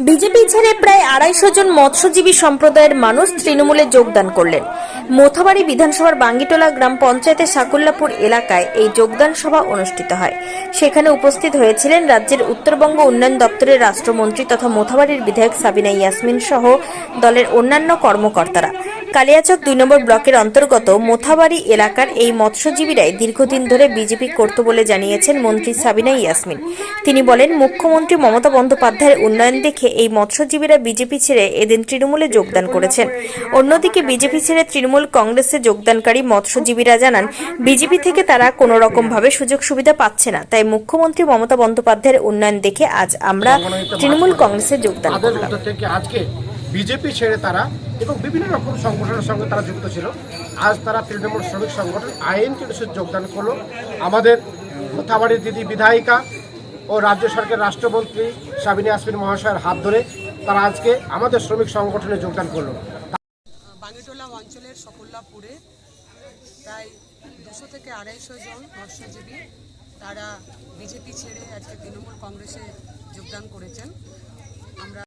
BJP ছেড়ে প্রায় আড়াইশো জন মৎস্যজীবী সম্প্রদায়ের মানুষ তৃণমূলে যোগদান করলেন। মোথাবাড়ি বিধানসভার বাঙ্গিটোলা গ্রাম পঞ্চায়েতের সাকুল্লাপুর এলাকায় এই যোগদান সভা অনুষ্ঠিত হয়। সেখানে উপস্থিত হয়েছিলেন রাজ্যের উত্তরবঙ্গ উন্নয়ন দপ্তরের রাষ্ট্রমন্ত্রী তথা মোথাবাড়ির বিধায়ক সাবিনা ইয়াসমিন সহ দলের অন্যান্য কর্মকর্তারা। কালিয়াচক দুই নম্বর ব্লকের অন্তর্গত মোথাবাড়ি এলাকার এই মৎস্যজীবীরাই দীর্ঘদিন ধরে বিজেপি করত বলে জানিয়েছেন মন্ত্রী সাবিনা ইয়াসমিন। তিনি বলেন, মুখ্যমন্ত্রী মমতা বন্দ্যোপাধ্যায়ের উন্নয়ন দেখে এই মৎস্যজীবীরা বিজেপি ছেড়ে এদিন তৃণমূলে যোগদান করেছেন। অন্যদিকে বিজেপি ছেড়ে তৃণমূল কংগ্রেসে যোগদানকারী মৎস্যজীবীরা জানান, বিজেপি থেকে তারা কোনো রকম ভাবে সুযোগ সুবিধা পাচ্ছে না। তাই মুখ্যমন্ত্রী মমতা বন্দ্যোপাধ্যায়ের উন্নয়ন দেখে আজ আমরা তৃণমূল কংগ্রেসে যোগদান করলাম। বিজেপি ছেড়ে তারা এবং বিভিন্ন রকম সংগঠনের সঙ্গে তারা যুক্ত ছিল। আজ তারা তৃণমূল শ্রমিক সংগঠন আইন টিডিসির যোগদান করল। আমাদের কোথাবাড়ির দিদি বিধায়িকা ও রাজ্য সরকারের রাষ্ট্রমন্ত্রী সাবিনী আসমিন মহাশয়ের হাত ধরে তারা আজকে আমাদের শ্রমিক সংগঠনে যোগদান করল। বাঙ্গিটোলা অঞ্চলের সকল্লাপুরে প্রায় দুশো থেকে আড়াইশো জন মৎস্যজীবী তারা বিজেপি ছেড়ে আজকে তৃণমূল কংগ্রেসে যোগদান করেছেন। আমরা